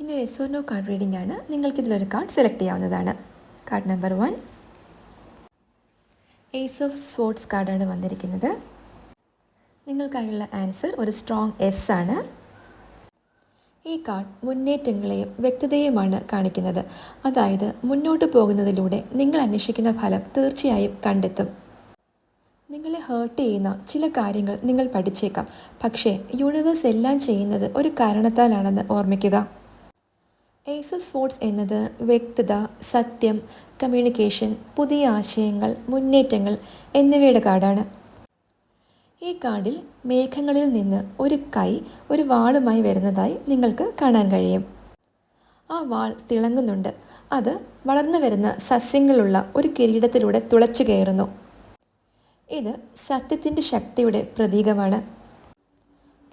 ഇന്ന് yes or no card reading ആണ്. നിങ്ങൾക്ക് ഇതിലൊരു കാർഡ് സെലക്ട് ചെയ്യാവുന്നതാണ് card number one ace of swords കാർഡാണ് വന്നിരിക്കുന്നത്. നിങ്ങൾക്കായുള്ള ആൻസർ ഒരു സ്ട്രോങ് എസ് ആണ്. ഈ കാർഡ് മുന്നേറ്റങ്ങളെയും വ്യക്തതയുമാണ് കാണിക്കുന്നത്. അതായത് മുന്നോട്ട് പോകുന്നതിലൂടെ നിങ്ങൾ അന്വേഷിക്കുന്ന ഫലം തീർച്ചയായും കണ്ടെത്തും. നിങ്ങളെ ഹേർട്ട് ചെയ്യുന്ന ചില കാര്യങ്ങൾ നിങ്ങൾ പഠിച്ചേക്കാം. പക്ഷേ യൂണിവേഴ്സ് എല്ലാം ചെയ്യുന്നത് ഒരു കാരണത്താലാണെന്ന് ഓർമ്മിക്കുക. ഏസ് സ്പോർട്സ് എന്നത് വ്യക്തത സത്യം കമ്മ്യൂണിക്കേഷൻ പുതിയ ആശയങ്ങൾ മുന്നേറ്റങ്ങൾ എന്നിവയുടെ കാർഡാണ്. ഈ കാർഡിൽ മേഘങ്ങളിൽ നിന്ന് ഒരു കൈ ഒരു വാളുമായി വരുന്നതായി നിങ്ങൾക്ക് കാണാൻ കഴിയും. ആ വാൾ തിളങ്ങുന്നുണ്ട്. അത് വളർന്നു വരുന്ന സസ്യങ്ങളുള്ള ഒരു കിരീടത്തിലൂടെ തുളച്ചു കയറുന്നു. ഇത് സത്യത്തിന്റെ ശക്തിയുടെ പ്രതീകമാണ്.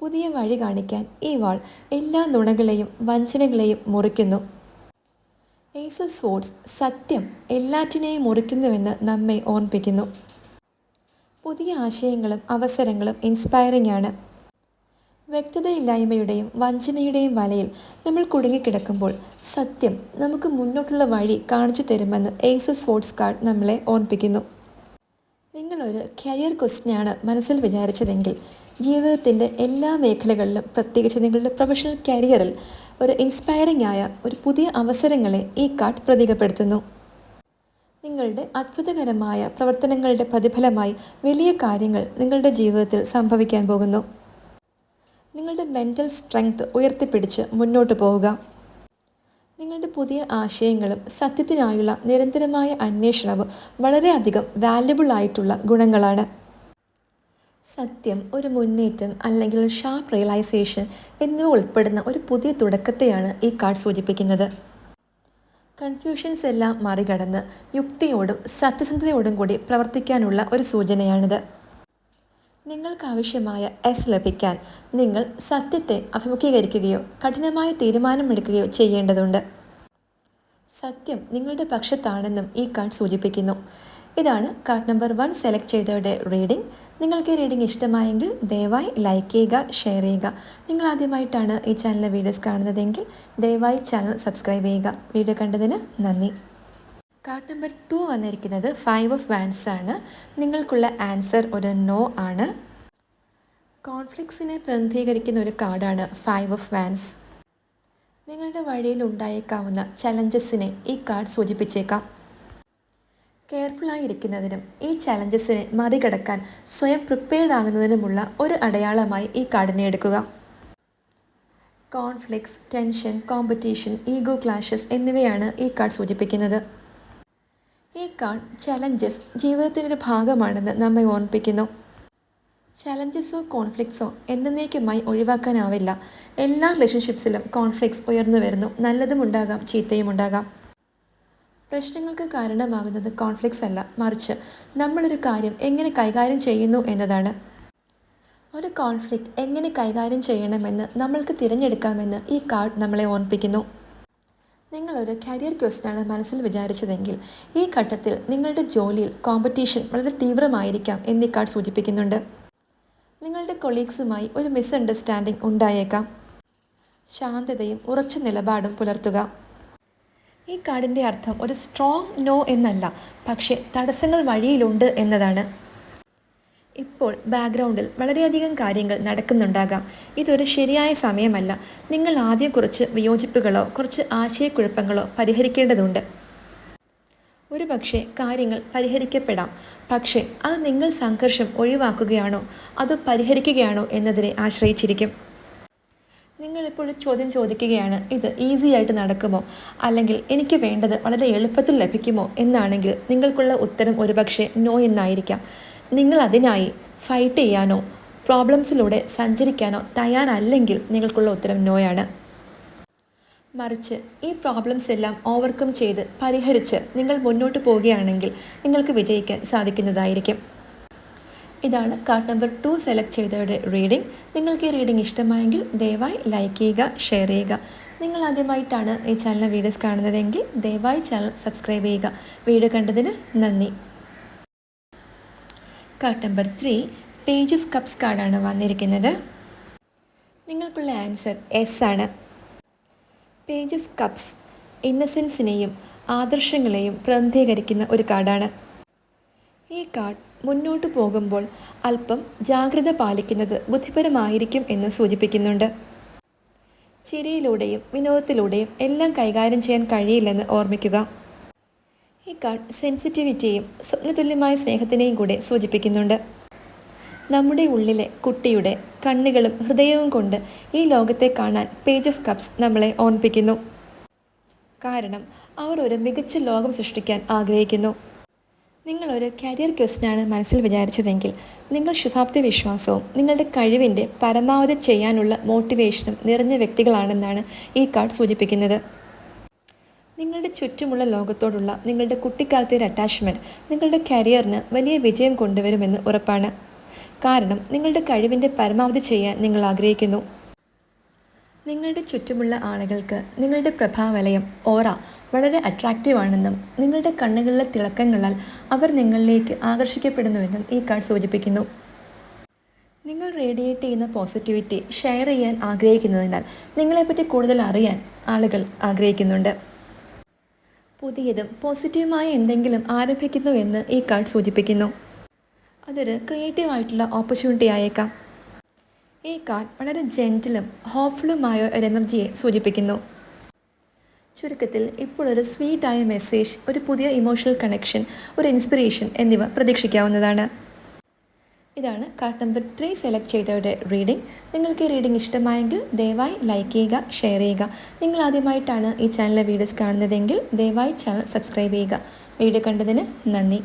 പുതിയ വഴി കാണിക്കാൻ ഈ വാൾ എല്ലാ നുണകളെയും വഞ്ചനകളെയും മുറിക്കുന്നു. ഏസസ് സ്പോർട്സ് സത്യം എല്ലാറ്റിനെയും മുറിക്കുന്നുവെന്ന് നമ്മെ ഓർമ്മിപ്പിക്കുന്നു. പുതിയ ആശയങ്ങളും അവസരങ്ങളും ഇൻസ്പയറിംഗ് ആണ്. വ്യക്തതയില്ലായ്മയുടെയും വഞ്ചനയുടെയും വലയിൽ നമ്മൾ കുടുങ്ങിക്കിടക്കുമ്പോൾ സത്യം നമുക്ക് മുന്നോട്ടുള്ള വഴി കാണിച്ചു തരുമെന്ന് ഏസസ് സ്പോർട്സ് കാർഡ് നമ്മളെ ഓർമ്മിപ്പിക്കുന്നു. നിങ്ങളൊരു കരിയർ ക്വസ്റ്റിനാണ് മനസ്സിൽ വിചാരിച്ചതെങ്കിൽ ജീവിതത്തിന്റെ എല്ലാ മേഖലകളിലും പ്രത്യേകിച്ച് നിങ്ങളുടെ പ്രൊഫഷണൽ കരിയറിൽ ഒരു ഇൻസ്പയറിംഗ് ആയ ഒരു പുതിയ അവസരങ്ങളെ ഈ കാർഡ് പ്രതീകപ്പെടുത്തുന്നു. നിങ്ങളുടെ അത്ഭുതകരമായ പ്രവർത്തനങ്ങളുടെ പ്രതിഫലമായി വലിയ കാര്യങ്ങൾ നിങ്ങളുടെ ജീവിതത്തിൽ സംഭവിക്കാൻ പോകുന്നു. നിങ്ങളുടെ മെന്റൽ സ്ട്രെങ്ത് ഉയർത്തിപ്പിടിച്ച് മുന്നോട്ട് പോവുക. നിങ്ങളുടെ പുതിയ ആശയങ്ങളും സത്യത്തിനായുള്ള നിരന്തരമായ അന്വേഷണവും വളരെയധികം വാല്യബിൾ ആയിട്ടുള്ള ഗുണങ്ങളാണ്. സത്യം ഒരു മുന്നേറ്റം അല്ലെങ്കിൽ ഷാർപ്പ് റിയലൈസേഷൻ എന്നിവ ഉൾപ്പെടുന്ന ഒരു പുതിയ തുടക്കത്തെയാണ് ഈ കാർഡ് സൂചിപ്പിക്കുന്നത്. കൺഫ്യൂഷൻസ് എല്ലാം മറികടന്ന് യുക്തിയോടും സത്യസന്ധതയോടും കൂടി പ്രവർത്തിക്കാനുള്ള ഒരു സൂചനയാണിത്. നിങ്ങൾക്ക് ആവശ്യമായ എസ് ലഭിക്കാൻ നിങ്ങൾ സത്യത്തെ അഭിമുഖീകരിക്കുകയോ കഠിനമായ തീരുമാനമെടുക്കുകയോ ചെയ്യേണ്ടതുണ്ട്. സത്യം നിങ്ങളുടെ പക്ഷത്താണെന്നും ഈ കാർഡ് സൂചിപ്പിക്കുന്നു. ഇതാണ് കാർഡ് നമ്പർ വൺ സെലക്ട് ചെയ്തവരുടെ റീഡിംഗ് നിങ്ങൾക്ക് ഈ റീഡിംഗ് ഇഷ്ടമായെങ്കിൽ ദയവായി ലൈക്ക് ചെയ്യുക ഷെയർ ചെയ്യുക. നിങ്ങൾ ആദ്യമായിട്ടാണ് ഈ ചാനലിലെ വീഡിയോസ് കാണുന്നതെങ്കിൽ ദയവായി ചാനൽ സബ്സ്ക്രൈബ് ചെയ്യുക. വീഡിയോ കണ്ടതിന് നന്ദി. കാർഡ് നമ്പർ ടു വന്നിരിക്കുന്നത് ഫൈവ് ഓഫ് വാൻസ് ആണ്. നിങ്ങൾക്കുള്ള ആൻസർ ഒരു നോ ആണ്. കോൺഫ്ലിക്സിനെ പ്രതിനിധീകരിക്കുന്ന ഒരു കാർഡാണ് ഫൈവ് ഓഫ് വാൻസ് നിങ്ങളുടെ വഴിയിൽ ഉണ്ടായേക്കാവുന്ന ചലഞ്ചസിനെ ഈ കാർഡ് സൂചിപ്പിച്ചേക്കാം. കെയർഫുള്ളായി ഇരിക്കുന്നതിനും ഈ ചലഞ്ചസിനെ മറികടക്കാൻ സ്വയം പ്രിപ്പയർഡ് ആകുന്നതിനുമുള്ള ഒരു അടയാളമായി ഈ കാർഡിനെ എടുക്കുക. Conflicts tension competition ego clashes എന്നിവയാണ് ഈ കാർഡ് സൂചിപ്പിക്കുന്നത്. ഈ കാർഡ് ചലഞ്ചസ് ജീവിതത്തിന്റെ ഭാഗമാണെന്ന് നമ്മെ ഓർമ്മിപ്പിക്കുന്നു. ചലഞ്ചസോ കോൺഫ്ലിക്ട്സോ എന്നേക്കുമായി ഒഴിവാക്കാനാവില്ല. എല്ലാ റിലേഷൻഷിപ്സിലും കോൺഫ്ലിക്സ് ഉയർന്നു വരുന്നു. നല്ലതും ഉണ്ടാകാം ചീത്തയും ഉണ്ടാകാം. പ്രശ്നങ്ങൾക്ക് കാരണമാകുന്നത് കോൺഫ്ലിക്ട്സ് അല്ല. മറിച്ച് നമ്മളൊരു കാര്യം എങ്ങനെ കൈകാര്യം ചെയ്യുന്നു എന്നതാണ്. ഒരു കോൺഫ്ലിക്റ്റ് എങ്ങനെ കൈകാര്യം ചെയ്യണമെന്ന് നമ്മൾക്ക് തിരഞ്ഞെടുക്കാമെന്ന് ഈ കാർഡ് നമ്മളെ ഓർമ്മിപ്പിക്കുന്നു. നിങ്ങളൊരു കരിയർ ക്വസ്റ്റനാണ് മനസ്സിൽ വിചാരിച്ചതെങ്കിൽ ഈ ഘട്ടത്തിൽ നിങ്ങളുടെ ജോലിയിൽ കോമ്പറ്റീഷൻ വളരെ തീവ്രമായിരിക്കാം എന്നീ കാർഡ് സൂചിപ്പിക്കുന്നുണ്ട്. നിങ്ങളുടെ കൊളീഗ്സുമായി ഒരു മിസ്അണ്ടർസ്റ്റാൻഡിംഗ് ഉണ്ടായേക്കാം. ശാന്തതയും ഉറച്ച നിലപാടും പുലർത്തുക. ഈ കാർഡിന്റെ അർത്ഥം ഒരു സ്ട്രോങ് നോ എന്നല്ല പക്ഷേ തടസ്സങ്ങൾ വഴിയിലുണ്ട് എന്നതാണ്. ഇപ്പോൾ ബാക്ക്ഗ്രൗണ്ടിൽ വളരെയധികം കാര്യങ്ങൾ നടക്കുന്നുണ്ടാകാം. ഇതൊരു ശരിയായ സമയമല്ല. നിങ്ങൾ ആദ്യം കുറച്ച് വിയോജിപ്പുകളോ കുറച്ച് ആശയക്കുഴപ്പങ്ങളോ പരിഹരിക്കേണ്ടതുണ്ട്. ഒരു പക്ഷേ കാര്യങ്ങൾ പരിഹരിക്കപ്പെടാം. പക്ഷേ അത് നിങ്ങൾ സംഘർഷം ഒഴിവാക്കുകയാണോ? അതോ പരിഹരിക്കുകയാണോ എന്നതിനെ ആശ്രയിച്ചിരിക്കും. നിങ്ങളിപ്പോൾ ഒരു ചോദ്യം ചോദിക്കുകയാണ് ഇത് ഈസി ആയിട്ട് നടക്കുമോ? അല്ലെങ്കിൽ എനിക്ക് വേണ്ടത് വളരെ എളുപ്പത്തിൽ ലഭിക്കുമോ? എന്നാണെങ്കിൽ നിങ്ങൾക്കുള്ള ഉത്തരം ഒരുപക്ഷെ നോ എന്നായിരിക്കാം. നിങ്ങൾ അതിനായി ഫൈറ്റ് ചെയ്യാനോ പ്രോബ്ലംസിലൂടെ സഞ്ചരിക്കാനോ തയ്യാറല്ലെങ്കിൽ നിങ്ങൾക്കുള്ള ഉത്തരം നോയാണ് മറിച്ച് ഈ പ്രോബ്ലംസ് എല്ലാം ഓവർകം ചെയ്ത് പരിഹരിച്ച് നിങ്ങൾ മുന്നോട്ട് പോവുകയാണെങ്കിൽ നിങ്ങൾക്ക് വിജയിക്കാൻ സാധിക്കുന്നതായിരിക്കും. ഇതാണ് കാർഡ് നമ്പർ ടു സെലക്ട് ചെയ്തവരുടെ റീഡിംഗ് നിങ്ങൾക്ക് ഈ റീഡിംഗ് ഇഷ്ടമായെങ്കിൽ ദയവായി ലൈക്ക് ചെയ്യുക ഷെയർ ചെയ്യുക. നിങ്ങൾ ആദ്യമായിട്ടാണ് ഈ ചാനലിലെ വീഡിയോസ് കാണുന്നതെങ്കിൽ ദയവായി ചാനൽ സബ്സ്ക്രൈബ് ചെയ്യുക. വീഡിയോ കണ്ടതിന് നന്ദി. Card number three page of cups കാർഡാണ് വന്നിരിക്കുന്നത്. നിങ്ങൾക്കുള്ള ആൻസർ എസ് ആണ്. പേജ് ഓഫ് കപ്സ് ഇന്നസെൻസിനെയും ആദർശങ്ങളെയും പ്രതിനിധീകരിക്കുന്ന ഒരു കാർഡാണ് ഈ കാർഡ് മുന്നോട്ട് പോകുമ്പോൾ അല്പം ജാഗ്രത പാലിക്കുന്നത് ബുദ്ധിപരമായിരിക്കും എന്ന് സൂചിപ്പിക്കുന്നുണ്ട്. ചിരിയിലൂടെയും വിനോദത്തിലൂടെയും എല്ലാം കൈകാര്യം ചെയ്യാൻ കഴിയില്ലെന്ന് ഓർമ്മിക്കുക. ഈ കാർഡ് സെൻസിറ്റിവിറ്റിയും സ്വപ്നതുല്യമായ സ്നേഹത്തിനെയും കൂടെ സൂചിപ്പിക്കുന്നുണ്ട്. നമ്മുടെ ഉള്ളിലെ കുട്ടിയുടെ കണ്ണുകളും ഹൃദയവും കൊണ്ട് ഈ ലോകത്തെ കാണാൻ പേജ് ഓഫ് കപ്സ് നമ്മളെ ഓർമ്മിപ്പിക്കുന്നു. കാരണം അവർ ഒരു മികച്ച ലോകം സൃഷ്ടിക്കാൻ ആഗ്രഹിക്കുന്നു. നിങ്ങളൊരു കരിയർ ക്വസ്റ്റിനാണ് മനസ്സിൽ വിചാരിച്ചതെങ്കിൽ നിങ്ങൾ ശുഭാപ്തി വിശ്വാസവും നിങ്ങളുടെ കഴിവിന്റെ പരമാവധി ചെയ്യാനുള്ള മോട്ടിവേഷനും നിറഞ്ഞ വ്യക്തികളാണെന്നാണ് ഈ കാർഡ് സൂചിപ്പിക്കുന്നത്. നിങ്ങളുടെ ചുറ്റുമുള്ള ലോകത്തോടുള്ള നിങ്ങളുടെ കുട്ടിക്കാലത്തെ ഒരു അറ്റാച്ച്മെന്റ് നിങ്ങളുടെ കരിയറിന് വലിയ വിജയം കൊണ്ടുവരുമെന്ന് ഉറപ്പാണ്. കാരണം നിങ്ങളുടെ കഴിവിന്റെ പരമാവധി ചെയ്യാൻ നിങ്ങൾ ആഗ്രഹിക്കുന്നു. നിങ്ങളുടെ ചുറ്റുമുള്ള ആളുകൾക്ക് നിങ്ങളുടെ പ്രഭാവലയം ഓറ വളരെ അട്രാക്റ്റീവ് ആണെന്നും നിങ്ങളുടെ കണ്ണുകളിലെ തിളക്കങ്ങളാൽ അവർ നിങ്ങളിലേക്ക് ആകർഷിക്കപ്പെടുന്നുവെന്നും ഈ കാർഡ് സൂചിപ്പിക്കുന്നു. നിങ്ങൾ റേഡിയേറ്റ് ചെയ്യുന്ന പോസിറ്റിവിറ്റി ഷെയർ ചെയ്യാൻ ആഗ്രഹിക്കുന്നതിനാൽ നിങ്ങളെപ്പറ്റി കൂടുതൽ അറിയാൻ ആളുകൾ ആഗ്രഹിക്കുന്നുണ്ട്. പുതിയതും പോസിറ്റീവുമായ എന്തെങ്കിലും ആരംഭിക്കുന്നുവെന്ന് ഈ കാർഡ് സൂചിപ്പിക്കുന്നു. അതൊരു ക്രിയേറ്റീവ് ആയിട്ടുള്ള ഓപ്പർച്യൂണിറ്റി ആയേക്കാം. ഈ കാർഡ് വളരെ ജെന്റിലും ഹോപ്പ്ഫുള്ളുമായ ഒരു എനർജിയെ സൂചിപ്പിക്കുന്നു. ചുരുക്കത്തിൽ ഇപ്പോൾ ഒരു സ്വീറ്റായ മെസ്സേജ് ഒരു പുതിയ ഇമോഷണൽ കണക്ഷൻ ഒരു ഇൻസ്പിറേഷൻ എന്നിവ പ്രതീക്ഷിക്കാവുന്നതാണ്. ഇതാണ് കാർഡ് നമ്പർ ത്രീ സെലക്ട് ചെയ്തവരുടെ റീഡിംഗ്. നിങ്ങൾക്ക് ഈ റീഡിംഗ് ഇഷ്ടമായെങ്കിൽ ദയവായി ലൈക്ക് ചെയ്യുക ഷെയർ ചെയ്യുക. നിങ്ങൾ ആദ്യമായിട്ടാണ് ഈ ചാനലിലെ വീഡിയോസ് കാണുന്നതെങ്കിൽ ദയവായി ചാനൽ സബ്സ്ക്രൈബ് ചെയ്യുക. വീഡിയോ കണ്ടതിന് നന്ദി.